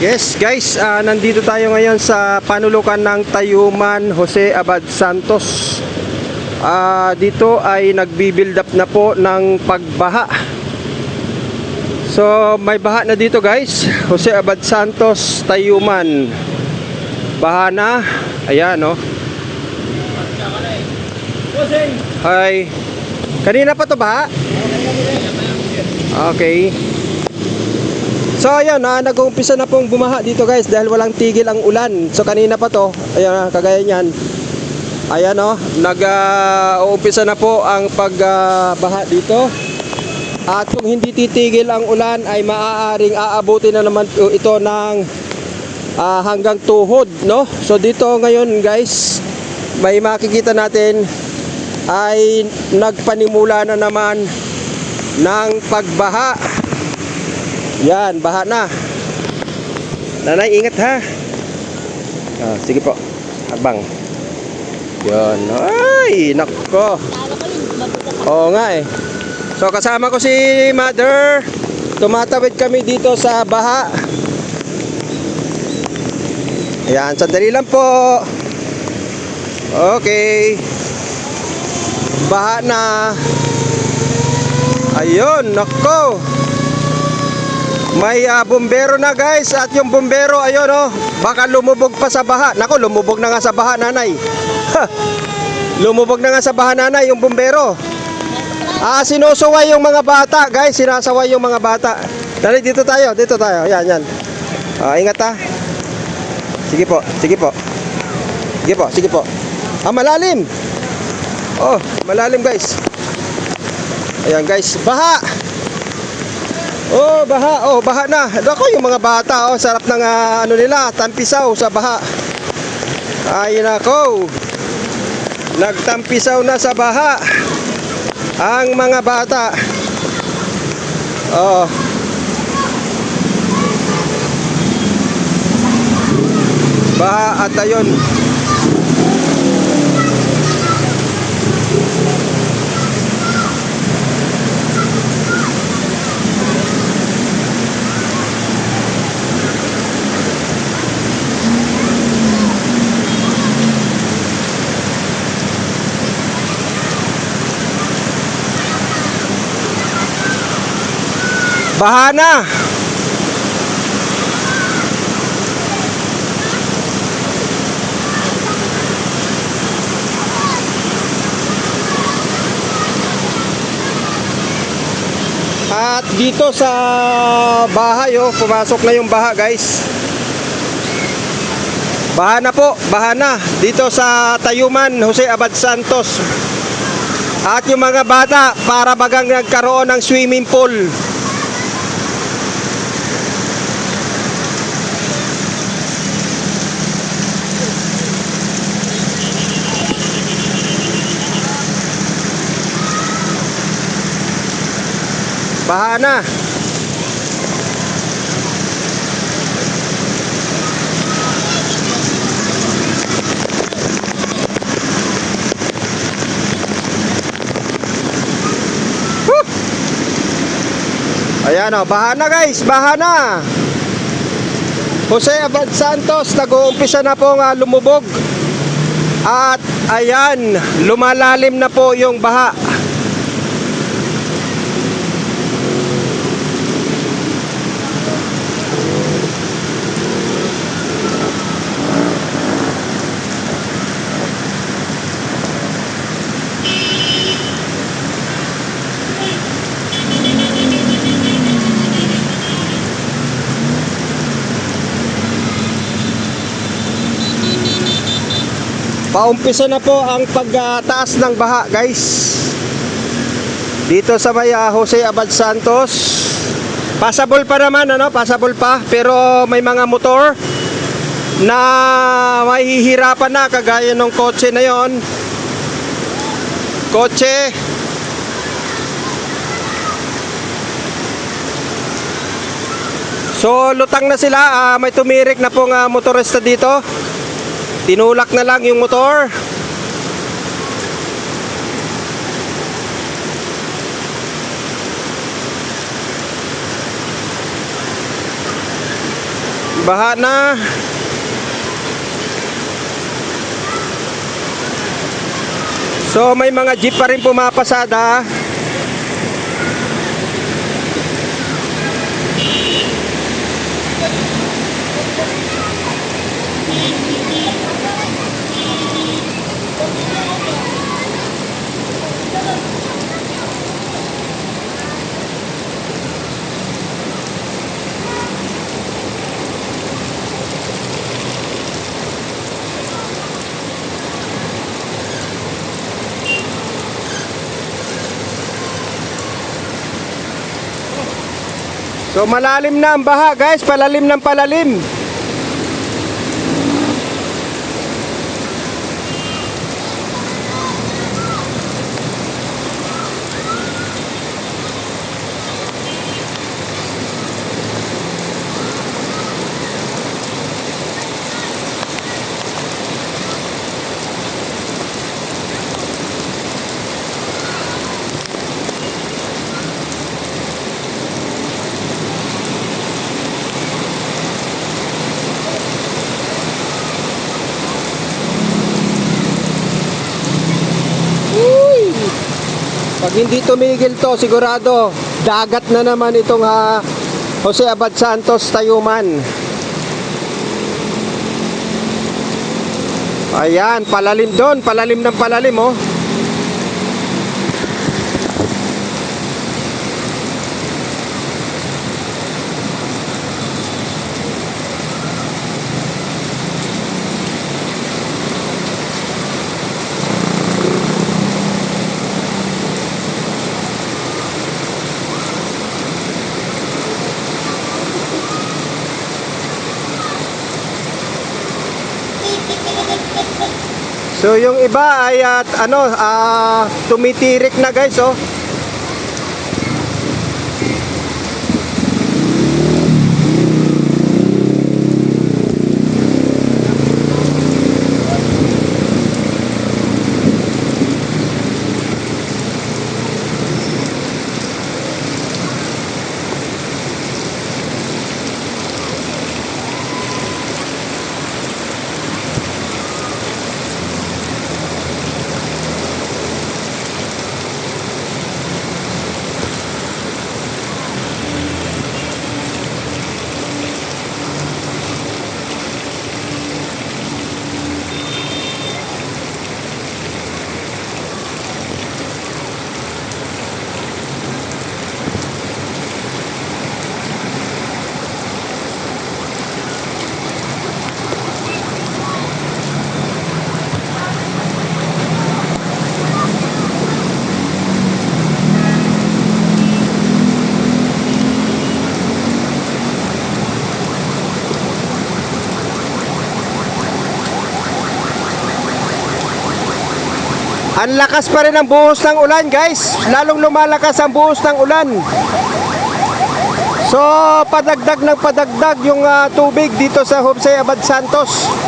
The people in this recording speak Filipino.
Yes guys, ah, nandito tayo ngayon sa panulukan ng Tayuman Jose Abad Santos. Ah, dito ay nagbi-build up na po ng pagbaha. So may baha na dito guys. Jose Abad Santos, Tayuman. Baha na. Ayan oh. Hi. Kanina pa to baha? Okay. So ayun, ah, nag-uumpisa na pong bumaha dito guys dahil walang tigil ang ulan. So kanina pa to, ayun, ah, kagaya niyan. Ayan oh, nag-uumpisa na po ang pagbaha dito. At kung hindi titigil ang ulan ay maaaring aabutin na naman ito ng ah, hanggang tuhod, no? So dito ngayon guys, may makikita natin ay nagpanimula na naman ng pagbaha. Yan, baha na. Nanay, ingat ha. Ah, sige po. Abang. Yan. Ay, nako. Oo nga eh. So kasama ko si Mother. Tumatawid kami dito sa baha. Ayan, sandali lang po. Okay. Baha na. Ayun, nako. May ah, bumbero na guys at yung bumbero ayun oh, baka lumubog pa sa baha. Nako, lumubog na nga sa baha nanay. Lumubog na nga sa baha nanay yung bumbero. Ah, sinusuway yung mga bata, guys. Sinasaway yung mga bata. Dali dito tayo, dito tayo. Yan, yan. Ah, ingat ha. Sige po, sige po. Sige po, sige po. Ah, malalim. Oh, malalim guys. Ayan guys, baha. Oh, baha. Oh, baha na. Ako yung mga bata, oh, sarap ng ah, ano nila, tampisaw sa baha. Ay nako. Nagtampisaw na sa baha ang mga bata. Oh. Baha at ayun. Baha na. At dito sa bahay oh, pumasok na yung baha guys. Baha na po, baha na dito sa Tayuman, Jose Abad Santos. At yung mga bata para bagang nagkaroon ng swimming pool. Baha na. Woo! Ayan o, baha na guys, baha na. Jose Abad Santos, nag-uumpisa na pong ah, lumubog. At ayan, lumalalim na po yung baha. Paumpisa na po ang pagtaas ng baha, guys. Dito sa may ah, Jose Abad Santos. Passable pa naman, ano? Passable pa. Pero may mga motor na mahihirapan na kagaya ng kotse na yon. Kotse. So lutang na sila, Ah, may tumirik na pong ah, motorista dito. Tinulak na lang yung motor. Baha na. So may mga jeep pa rin pumapasada. So malalim na ang baha guys, palalim ng palalim. Pag hindi tumigil to, sigurado, dagat na naman itong ha, Jose Abad Santos Tayuman. Ayan, palalim doon, palalim ng palalim oh. So yung iba ay at ano, ah, tumitirik na guys oh. Ang lakas pa rin ang buhos ng ulan guys. Lalong lumalakas ang buhos ng ulan. So, padagdag ng padagdag yung ah, tubig dito sa Jose Abad Santos.